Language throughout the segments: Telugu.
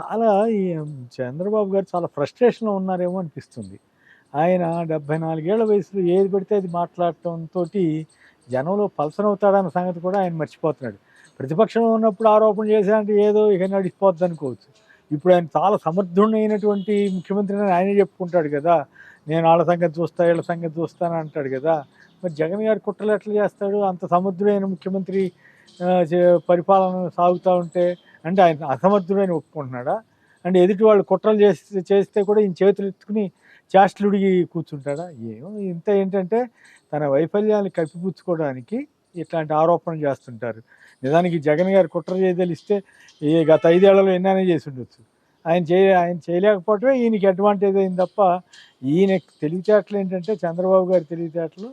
చాలా ఈ చంద్రబాబు గారు చాలా ఫ్రస్ట్రేషన్లో ఉన్నారేమో అనిపిస్తుంది. ఆయన డెబ్భై నాలుగేళ్ళ వయసులో ఏది పెడితే అది మాట్లాడటంతో జనంలో పల్సన్ అవుతాడన్న సంగతి కూడా ఆయన మర్చిపోతున్నాడు. ప్రతిపక్షంలో ఉన్నప్పుడు ఆరోపణ చేశారంటే ఏదో ఇక నడిచిపోద్ది అనుకోవచ్చు. ఇప్పుడు ఆయన చాలా సమర్థుడైనటువంటి ముఖ్యమంత్రి అని ఆయనే చెప్పుకుంటాడు కదా. నేను వాళ్ళ సంగతి చూస్తా వీళ్ళ సంగతి చూస్తాను అంటాడు కదా. మరి జగన్ గారు కుట్రలు ఎట్లా చేస్తాడు? అంత సమర్థుడైన ముఖ్యమంత్రి చే- పరిపాలన సాగుతూ ఉంటే అంటే ఆయన అసమర్థుడని ఒప్పుకుంటున్నాడా? అంటే ఎదుటి వాళ్ళు కుట్రలు చేస్తే చేస్తే కూడా ఈయన చేతులు ఎత్తుకుని చేష్టలుడిగి కూర్చుంటాడా? ఏమో ఇంత ఏంటంటే తన వైఫల్యాన్ని కప్పిపుచ్చుకోవడానికి ఇట్లాంటి ఆరోపణలు చేస్తుంటారు. నిజానికి జగన్ గారు కుట్ర చేయదలిస్తే ఈ గత ఐదేళ్ళలో ఎన్నైనా చేసి ఉండొచ్చు ఆయన చేయ ఆయన చేయలేకపోవటమే ఈయనకి అడ్వాంటేజ్ అయింది తప్ప ఈయన తెలివితేటలు ఏంటంటే చంద్రబాబు గారి తెలివితేటలు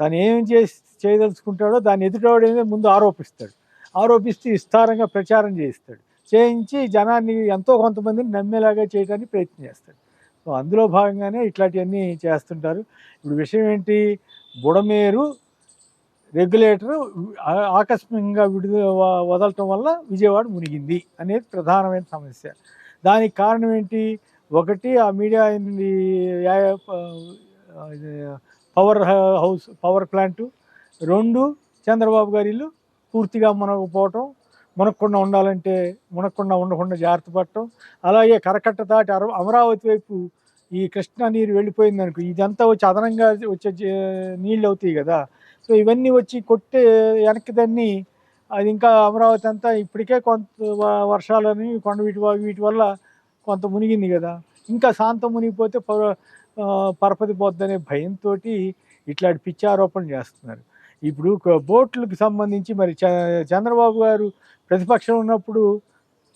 తను ఏం చేసి చేయదలుచుకుంటాడో దాన్ని ఎదుటివాడు ముందు ఆరోపిస్తాడు. ఆరోపిస్తూ విస్తారంగా ప్రచారం చేయిస్తాడు. చేయించి జనాన్ని ఎంతో కొంతమందిని నమ్మేలాగా చేయడానికి ప్రయత్నం చేస్తాడు. సో అందులో భాగంగానే ఇట్లాంటివన్నీ చేస్తుంటారు. ఇప్పుడు విషయం ఏంటి? బుడమేరు రెగ్యులేటర్ ఆకస్మికంగా విడుదల వదలటం వల్ల విజయవాడ మునిగింది అనేది ప్రధానమైన సమస్య. దానికి కారణం ఏంటి? ఒకటి ఆ media power house power plant. రెండు చంద్రబాబు గారి ఇల్లు పూర్తిగా మునగపోవటం మునక్కుండా ఉండాలంటే మునక్కుండా ఉండకుండా జాగ్రత్త పడటం. అలాగే కరకట్ట దాటి అర అమరావతి వైపు ఈ కృష్ణా నీరు వెళ్ళిపోయింది అనుకో ఇదంతా వచ్చి అదనంగా వచ్చే నీళ్ళు అవుతాయి కదా. సో ఇవన్నీ వచ్చి కొట్టే వెనక్కి దాన్ని అది ఇంకా అమరావతి అంతా ఇప్పటికే కొంత వ- వర్షాలని కొండ వీటి వీటి వల్ల కొంత మునిగింది కదా. ఇంకా శాంతం మునిగిపోతే పర పరపతి పోద్దనే భయంతో ఇట్లాంటి పిచ్చి ఆరోపణలు చేస్తున్నారు. ఇప్పుడు బోట్లకు సంబంధించి మరి చ- చంద్రబాబు గారు ప్రతిపక్షం ఉన్నప్పుడు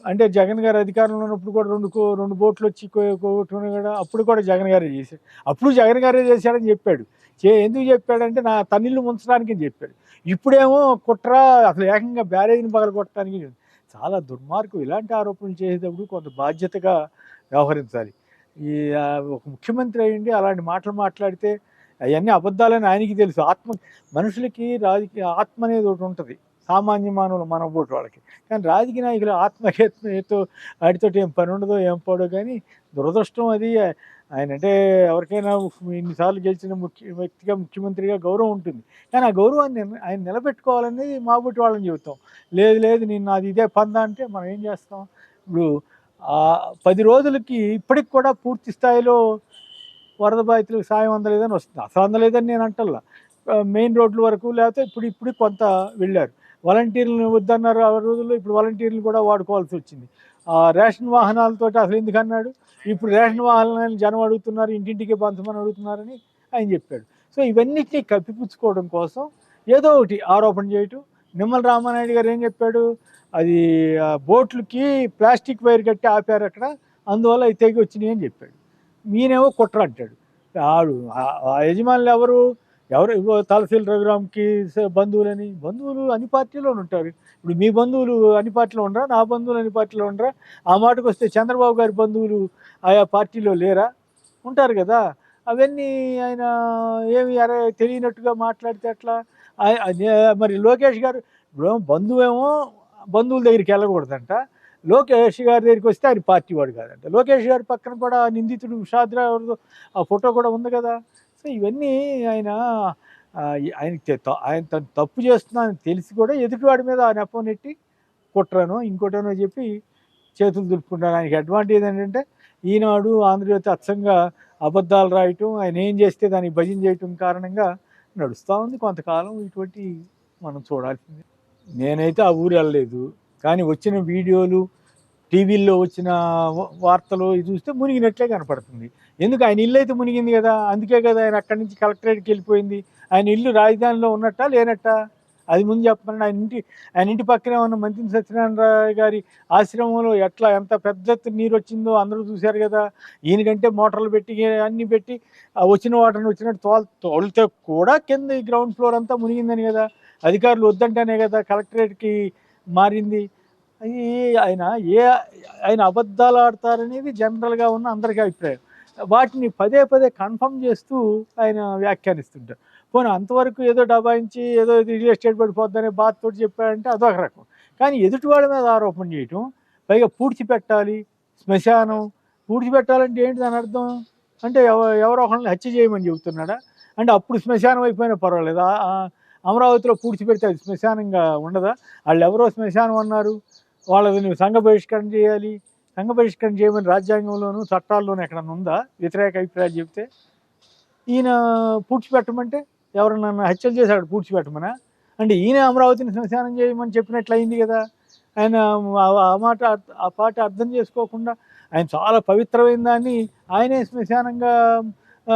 అంటే జగన్ గారు అధికారంలో ఉన్నప్పుడు కూడా రెండు కో- రెండు బోట్లు వచ్చి కొట్టుకుని కూడా అప్పుడు కూడా జగన్ గారే చేశాడు అప్పుడు జగన్ గారే చేశాడని చెప్పాడు. చే ఎందుకు చెప్పాడంటే నా తన్నిళ్ళు ముంచడానికి చెప్పాడు. ఇప్పుడేమో కుట్ర అసలు ఏకంగా బ్యారేజ్ని పగల కొట్టడానికి చాలా దుర్మార్గం ఇలాంటి ఆరోపణలు చేసేటప్పుడు కొంత బాధ్యతగా వ్యవహరించాలి. ఈ ఒక ముఖ్యమంత్రి అయ్యండి అలాంటి మాటలు మాట్లాడితే అవన్నీ అబద్ధాలని ఆయనకి తెలుసు. ఆత్మ మనుషులకి రాజకీయ ఆత్మ అనేది ఒకటి ఉంటుంది. సామాన్య మానవులు మన వాళ్ళకి. కానీ రాజకీయ నాయకులు ఆత్మహత్యతో వాటితో ఏం పని ఉండదో ఏం పడదు కానీ దురదృష్టం అది. ఆయన అంటే ఎవరికైనా ఇన్నిసార్లు గెలిచిన ముఖ్య వ్యక్తిగా ముఖ్యమంత్రిగా గౌరవం ఉంటుంది. కానీ ఆ గౌరవాన్ని ఆయన నిలబెట్టుకోవాలనేది మా బుట్టి వాళ్ళని చెబుతాం. లేదు లేదు నేను నాది ఇదే పందా అంటే మనం ఏం చేస్తాం? ఇప్పుడు పది రోజులకి ఇప్పటికి కూడా పూర్తి స్థాయిలో వరద బాధితులకు సాయం అందలేదని వస్తుంది. అసలు అందలేదని నేను అంటల్లా. మెయిన్ రోడ్ల వరకు లేకపోతే ఇప్పుడు ఇప్పుడు కొంత వెళ్ళారు. వాలంటీర్లను వద్దన్నారు ఆ రోజుల్లో ఇప్పుడు వాలంటీర్లు కూడా వాడుకోవాల్సి వచ్చింది. ఆ రేషన్ వాహనాలతో అసలు ఎందుకు అన్నాడు? ఇప్పుడు రేషన్ వాహనాలను జనం అడుగుతున్నారు ఇంటింటికి పంచమని అడుగుతున్నారని ఆయన చెప్పాడు. సో ఇవన్నిటినీ కప్పిపుచ్చుకోవడం కోసం ఏదో ఒకటి ఆరోపణ చేయటం. నిమ్మల రామానాయుడు గారు ఏం చెప్పాడు? అది ఆ, బోట్లకి ప్లాస్టిక్ వైర్ కట్టి ఆపారు అక్కడ అందువల్ల అవి తెగి వచ్చినాయి అని చెప్పాడు. మీనేమో కుట్ర అంటాడు. ఆడు ఆ- యజమానులు ఎవరు? ఎవరు? తలసీల రఘురామ్కి బంధువులని బంధువులు అన్ని పార్టీలో ఉంటారు. ఇప్పుడు మీ బంధువులు అన్ని పార్టీలో ఉండరా? నా బంధువులు అన్ని పార్టీలో ఉండరా? ఆ మాటకు వస్తే చంద్రబాబు గారి బంధువులు ఆయా పార్టీలో లేరా? ఉంటారు కదా. అవన్నీ ఆయన ఏమి అరే తెలియనట్టుగా మాట్లాడితే అట్లా మరి లోకేష్ గారు ఇప్పుడు బంధువేమో బంధువుల దగ్గరికి వెళ్ళకూడదంట. లోకేష్ గారి దగ్గరికి వస్తే ఆయన పార్టీ వాడు కాదంట. లోకేష్ గారి పక్కన కూడా నిందితుడు షాద్రా ఆ ఫోటో కూడా ఉంది కదా. సో ఇవన్నీ ఆయన ఆయన ఆయన తను తప్పు చేస్తున్నానని తెలిసి కూడా ఎదుటివాడి మీద ఆ నెపం నెట్టి కుట్రను ఇంకోటనో చెప్పి చేతులు దులుపుకుంటాను ఆయనకి అడ్వాంటేజ్ ఏంటంటే ఈనాడు ఆంధ్రజ్యోతి అచ్చంగా అబద్ధాలు రాయటం ఆయన ఏం చేస్తే దానికి భజన చేయటం కారణంగా నడుస్తూ ఉంది. కొంతకాలం ఇటువంటి మనం చూడాల్సింది. నేనైతే ఆ ఊరు వెళ్ళలేదు. కానీ వచ్చిన వీడియోలు టీవీల్లో వచ్చిన వార్తలు చూస్తే మునిగినట్లే కనపడుతుంది. ఎందుకు? ఆయన ఇల్లు అయితే మునిగింది కదా. అందుకే కదా ఆయన అక్కడి నుంచి కలెక్టరేట్కి వెళ్ళిపోయింది. ఆయన ఇల్లు రాజధానిలో ఉన్నట్టా లేనట్టా? అది ముందు చెప్పమని ఆయన ఇంటి ఆయన ఇంటి పక్కనే ఉన్న మంత్రి సత్యనారాయణ గారి ఆశ్రమంలో ఎట్లా ఎంత పెద్ద నీరు వచ్చిందో అందరూ చూశారు కదా. ఈయనకంటే మోటార్లు పెట్టి అన్ని పెట్టి వచ్చిన వాటర్ని వచ్చినట్టు తోల్ తోలితే కూడా కింద ఈ గ్రౌండ్ ఫ్లోర్ అంతా మునిగిందని కదా. అధికారులు వద్దంటేనే కదా కలెక్టరేట్కి మారింది. ఈ ఆయన ఏ ఆయన అబద్ధాలు ఆడతారనేది జనరల్గా ఉన్న అందరికీ అభిప్రాయం. వాటిని పదే పదే కన్ఫర్మ్ చేస్తూ ఆయన వ్యాఖ్యానిస్తుంటారు. పోనీ అంతవరకు ఏదో డబాయించి ఏదో రియల్ ఎస్టేట్ పడిపోద్దనే బాధతో చెప్పాడంటే అదొక రకం. కానీ ఎదుటివాడి మీద ఆరోపణ చేయటం పైగా పూడ్చిపెట్టాలి శ్మశానం పూడ్చిపెట్టాలంటే ఏంటి దాని అర్థం? అంటే ఎవ- ఎవరో ఒకరిని హత్య చేయమని చెబుతున్నాడా? అంటే అప్పుడు శ్మశానం అయిపోయినా పర్వాలేదు. అమరావతిలో పూడ్చిపెడితే అది శ్మశానంగా ఉండదా? వాళ్ళు ఎవరో శ్మశానం అన్నారు. వాళ్ళది నువ్వు సంఘ బహిష్కరణ చేయాలి. సంఘ బహిష్కరణ చేయమని రాజ్యాంగంలోనూ చట్టాల్లోనూ ఎక్కడన్నా ఉందా? వ్యతిరేక అభిప్రాయాలు చెప్తే ఈయన పూడ్చిపెట్టమంటే ఎవరన్నా హత్యలు చేశాడు పూడ్చిపెట్టమనా అంటే ఈయన అమరావతిని శ్మశానం చేయమని చెప్పినట్లయింది కదా. ఆయన ఆ- మాట ఆ పాట అర్థం చేసుకోకుండా ఆయన చాలా పవిత్రమైన దాన్ని ఆయనే శ్మశానంగా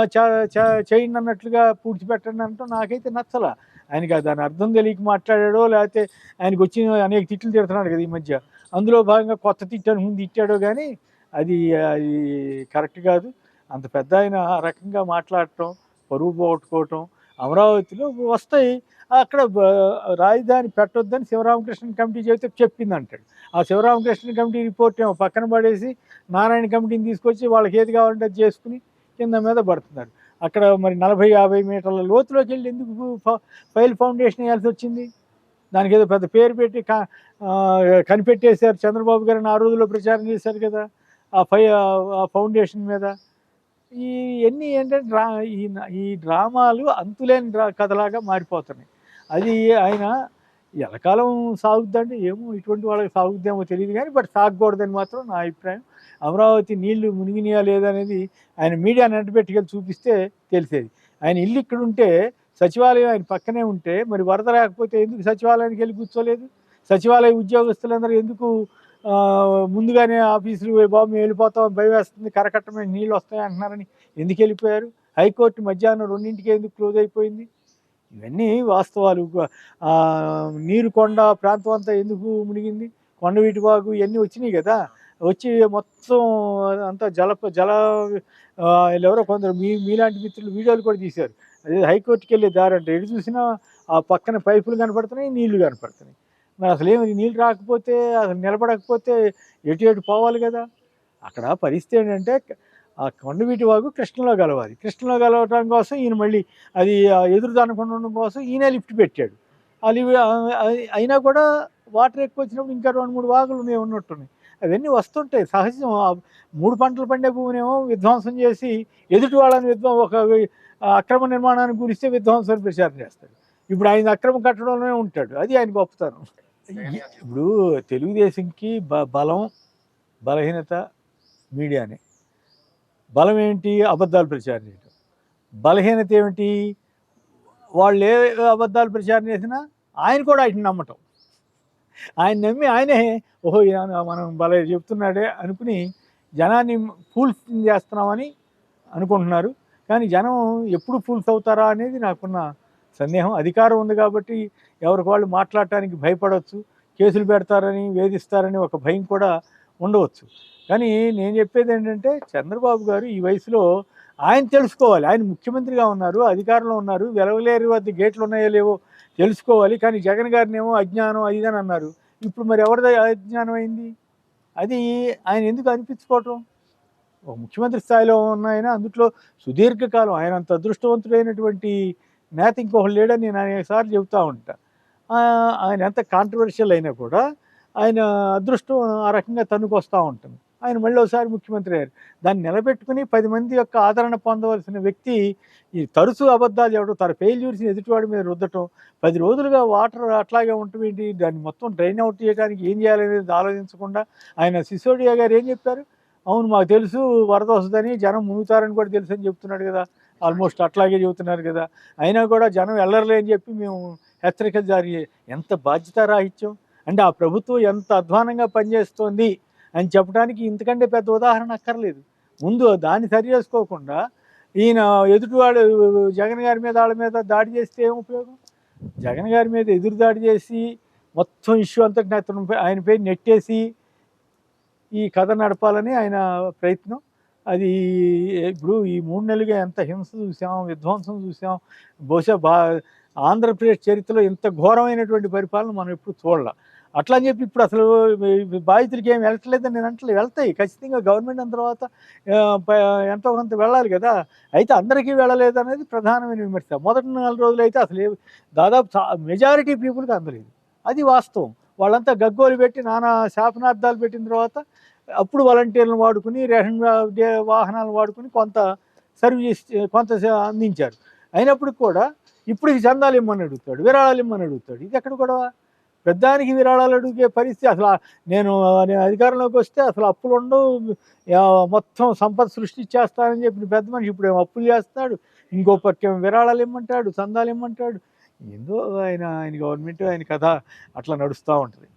చ- చ- చేయండి అన్నట్లుగా పూడ్చిపెట్టండి అంటూ నాకైతే నచ్చల. ఆయనకి దాని అర్థం తెలియక మాట్లాడాడో లేకపోతే ఆయనకు వచ్చిన అనేక తిట్లు తిడుతున్నాడు కదా ఈ మధ్య. అందులో భాగంగా కొత్త తిట్టాను ముందు తిట్టాడో కానీ అది అది కరెక్ట్ కాదు. అంత పెద్ద ఆయన ఆ రకంగా మాట్లాడటం పరువు పోగొట్టుకోవటం అమరావతిలో వస్తాయి. అక్కడ రాజధాని పెట్టొద్దని శివరామకృష్ణ కమిటీ చెబితే చెప్పింది అంటాడు ఆ శివరామకృష్ణ కమిటీ రిపోర్ట్ ఏమో పక్కన పడేసి నారాయణ కమిటీని తీసుకొచ్చి వాళ్ళకి ఏది కావాలంటే అది చేసుకుని కింద మీద పడుతున్నాడు అక్కడ మరి నలభై యాభై మీటర్ల లోతులోకి వెళ్ళి ఎందుకు ఫైల్ ఫౌండేషన్ వేయాల్సి వచ్చింది? దానికి ఏదో పెద్ద పేరు పెట్టి క- కనిపెట్టేశారు చంద్రబాబు గారిని ఆ రోజుల్లో ప్రచారం చేశారు కదా ఆ ఫై ఆ ఫౌండేషన్ మీద. ఈ ఎన్ని ఏంటంటే డ్రా ఈ ఈ డ్రామాలు అంతులేని డ్రా కథలాగా మారిపోతున్నాయి. అది ఆయన ఎలకాలం సాగుద్దంటే ఏమో ఇటువంటి వాళ్ళకి సాగుద్దేమో తెలియదు కానీ బట్ సాగకూడదని మాత్రం నా అభిప్రాయం. అమరావతి నీళ్ళు మునిగినాయా లేదనేది ఆయన మీడియా నెట్టబెట్టుకెళ్ళి చూపిస్తే తెలిసేది. ఆయన ఇల్లు ఇక్కడ ఉంటే సచివాలయం ఆయన పక్కనే ఉంటే మరి వరద రాకపోతే ఎందుకు సచివాలయానికి వెళ్ళి కూర్చోలేదు? సచివాలయ ఉద్యోగస్తులందరూ ఎందుకు ముందుగానే ఆఫీసులు బాబు మేము వెళ్ళిపోతాం భయం వేస్తుంది కరకట్టమే నీళ్ళు వస్తాయి అంటున్నారని ఎందుకు వెళ్ళిపోయారు? హైకోర్టు మధ్యాహ్నం రెండింటికి ఎందుకు క్లోజ్ అయిపోయింది? ఇవన్నీ వాస్తవాలు. నీరు కొండ ప్రాంతం అంతా ఎందుకు మునిగింది? కొండ వీటివాగు ఇవన్నీ వచ్చినాయి కదా. వచ్చి మొత్తం అంతా జల జల ఎవరో కొందరు మీ మీలాంటి మిత్రులు వీడియోలు కూడా తీశారు. అదే హైకోర్టుకి వెళ్ళే దారి అంటే ఎటు చూసినా ఆ పక్కన పైపులు కనపడుతున్నాయి నీళ్ళు కనపడుతున్నాయి. మరి అసలు ఏమి నీళ్ళు రాకపోతే అసలు నిలబడకపోతే ఎటు ఎటు పోవాలి కదా? అక్కడ పరిస్థితి ఏంటంటే ఆ కొండవీటి వాగు కృష్ణలో కలవాలి కృష్ణలో కలవటం కోసం ఈయన మళ్ళీ అది ఆ ఎదురు దానకుండా ఉండడం కోసం ఈయన లిఫ్ట్ పెట్టాడు. అది అయినా కూడా వాటర్ ఎక్కువ వచ్చినప్పుడు ఇంకా రెండు మూడు వాగులు ఉన్నాయి ఉన్నట్టున్నాయి. అవన్నీ వస్తుంటాయి. సహజం. మూడు పంటలు పండే భూమినేమో విధ్వంసం చేసి ఎదుటి వాళ్ళని విధ్వం ఒక అక్రమ నిర్మాణానికి గురిస్తే విధ్వంసం ప్రచారం చేస్తాడు. ఇప్పుడు ఆయన అక్రమ కట్టడంలోనే ఉంటాడు. అది ఆయన గొప్పతనం. ఇప్పుడు తెలుగుదేశంకి బ బలం బలహీనత మీడియానే. బలం ఏంటి అబద్ధాలు ప్రచారం చేయడం బలహీనత ఏమిటి? వాళ్ళు ఏ అబద్ధాలు ప్రచారం చేసినా ఆయన కూడా ఆయన నమ్మటం. ఆయన నమ్మి ఆయనే ఓహో మనం భలే చెప్తున్నాడే అనుకుని జనాన్ని ఫూల్స్ చేస్తున్నామని అనుకుంటున్నారు. కానీ జనం ఎప్పుడు ఫూల్స్ అవుతారా అనేది నాకున్న సందేహం. అధికారం ఉంది కాబట్టి ఎవరికి వాళ్ళు మాట్లాడటానికి భయపడవచ్చు కేసులు పెడతారని వేధిస్తారని ఒక భయం కూడా ఉండవచ్చు. కానీ నేను చెప్పేది ఏంటంటే చంద్రబాబు గారు ఈ వయసులో ఆయన తెలుసుకోవాలి. ఆయన ముఖ్యమంత్రిగా ఉన్నారు అధికారంలో ఉన్నారు వెలవలేరు వద్ద గేట్లు ఉన్నాయో లేవో తెలుసుకోవాలి. కానీ జగన్ గారిని ఏమో అజ్ఞానం అది అని అన్నారు. ఇప్పుడు మరి ఎవరిది అజ్ఞానం అయింది? అది ఆయన ఎందుకు అనిపించుకోవటం? ఒక ముఖ్యమంత్రి స్థాయిలో ఉన్న ఆయన అందుట్లో సుదీర్ఘకాలం ఆయన అంత అదృష్టవంతుడైనటువంటి నేత ఇంకొకరు లేడని నేను అనేకసార్లు చెబుతూ ఉంటా. ఆయన ఎంత కాంట్రవర్షియల్ అయినా కూడా ఆయన అదృష్టం ఆ రకంగా తన్నుకు వస్తూ ఉంటుంది. ఆయన మళ్ళీ ఒకసారి ముఖ్యమంత్రి అయ్యారు. దాన్ని నిలబెట్టుకుని పది మంది యొక్క ఆదరణ పొందవలసిన వ్యక్తి ఈ తరచు అబద్ధాలు చెప్పడం తన ఫెయిల్యూర్స్ని ఎదుటివాడి మీద రుద్దటం పది రోజులుగా వాటర్ అట్లాగే ఉంటుంది ఏంటి దాన్ని మొత్తం డ్రైన్ అవుట్ చేయడానికి ఏం చేయాలనేది ఆలోచించకుండా ఆయన సిసోడియా గారు ఏం చెప్పారు? అవును మాకు తెలుసు వరద వస్తుందని జనం మునుగుతారని కూడా తెలుసు అని చెప్తున్నాడు కదా. ఆల్మోస్ట్ అట్లాగే చెబుతున్నారు కదా. అయినా కూడా జనం వెళ్ళర్లే అని చెప్పి మేము హెచ్చరికలు జారీ ఎంత బాధ్యతారాహిత్యం? అంటే ఆ ప్రభుత్వం ఎంత అధ్వానంగా పనిచేస్తోంది అని చెప్పడానికి ఇంతకంటే పెద్ద ఉదాహరణ అక్కర్లేదు. ముందు దాన్ని సరి చేసుకోకుండా ఈయన ఎదుటివాడు జగన్ గారి మీద వాళ్ళ మీద దాడి చేస్తే ఏం ఉపయోగం? జగన్ గారి మీద ఎదురు దాడి చేసి మొత్తం ఇష్యూ అంతటి అతను ఆయనపై నెట్టేసి ఈ కథ నడపాలని ఆయన ప్రయత్నం. అది ఇప్పుడు ఈ మూడు నెలలుగా ఎంత హింస చూసాం విధ్వంసం చూసాం. బహుశా బా ఆంధ్రప్రదేశ్ చరిత్రలో ఇంత ఘోరమైనటువంటి పరిపాలన మనం ఎప్పుడు చూడాల. అట్లా అని చెప్పి ఇప్పుడు అసలు బాధితులకి ఏం వెళ్ళట్లేదని నేను అంటే వెళ్తాయి. ఖచ్చితంగా గవర్నమెంట్ అంత తర్వాత ఎంతో కొంత వెళ్ళాలి కదా. అయితే అందరికీ వెళ్ళలేదు అనేది ప్రధానమైన విమర్శ. మొదటి నాలుగు రోజులు అయితే అసలు దాదాపు మెజారిటీ పీపుల్కి అందలేదు. అది వాస్తవం. వాళ్ళంతా గగ్గోలు పెట్టి నానా శాపనార్థాలు పెట్టిన తర్వాత అప్పుడు వాలంటీర్లను వాడుకుని రేషన్ వాహనాలు వాడుకుని కొంత సర్వీస్ కొంత సే- అందించారు. అయినప్పటికి కూడా ఇప్పటికి చందాలు ఇమ్మని అడుగుతాడు విరాళాలు ఇమ్మని అడుగుతాడు. ఇది ఎక్కడ కూడా పెద్దానికి విరాళాలు అడిగే పరిస్థితి అసలు నేను నేను అధికారంలోకి వస్తే అసలు అప్పులు ఉండవు. మొత్తం సంపద సృష్టించేస్తానని చెప్పిన పెద్ద మనిషి ఇప్పుడు ఏమో అప్పులు చేస్తాడు ఇంకో పక్కేమో విరాళాలు ఇమ్మంటాడు? చందాలు ఇమ్మంటాడు? ఏందో ఆయన ఆయన గవర్నమెంట్ ఆయన కథ అట్లా నడుస్తూ ఉంటుంది.